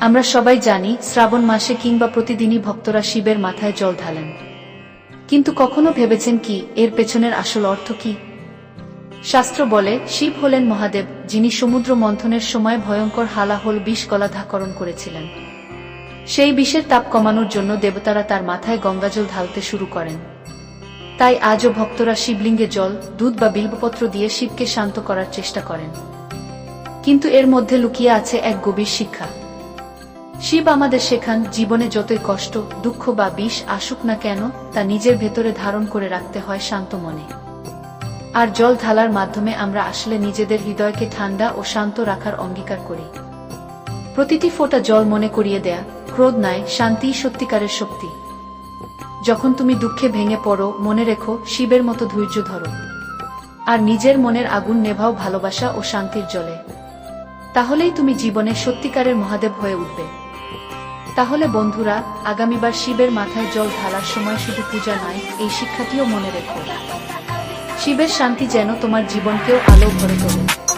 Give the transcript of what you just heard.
আমরা সবাই জানি শ্রাবণ মাসে কিংবা প্রতিদিনই ভক্তরা শিবের মাথায় জল ঢালেন। কিন্তু কখনো ভেবেছেন কি এর পেছনের আসল অর্থ কি? শাস্ত্র বলে, শিব হলেন মহাদেব, যিনি সমুদ্র মন্থনের সময় ভয়ঙ্কর হালাহল বিষ গলাধাকরণ করেছিলেন। সেই বিষের তাপ কমানোর জন্য দেবতারা তার মাথায় গঙ্গাজল ঢালতে শুরু করেন। তাই আজও ভক্তরা শিবলিঙ্গে জল, দুধ বা বিল্বপত্র দিয়ে শিবকে শান্ত করার চেষ্টা করেন। কিন্তু এর মধ্যে লুকিয়ে আছে এক গভীর শিক্ষা। শিব আমাদের শেখান জীবনে যতই কষ্ট, দুঃখ বা বিষ আসুক না কেন, তা নিজের ভেতরে ধারণ করে রাখতে হয় শান্ত মনে। আর জল ঢালার মাধ্যমে আমরা আসলে নিজেদের হৃদয়কে ঠান্ডা ও শান্ত রাখার অঙ্গীকার করি। প্রতিটি ফোঁটা জল মনে করিয়ে দেয়া, ক্রোধ নয় শান্তি সত্যিকারের শক্তি। যখন তুমি দুঃখে ভেঙে পড়ো, মনে রেখো, শিবের মতো ধৈর্য ধরো। আর নিজের মনের আগুন নেভাও ভালোবাসা ও শান্তির জলে। তাহলেই তুমি জীবনে সত্যিকারের মহাদেব হয়ে উঠবে। তাহলে বন্ধুরা, আগামীবার শিবের মাথায় জল ঢালার সময় শুধু পূজা নয়, এই শিক্ষাটিও মনে রেখো। শিবের শান্তি যেন তোমার জীবনকেও আলো ভরে তোলে।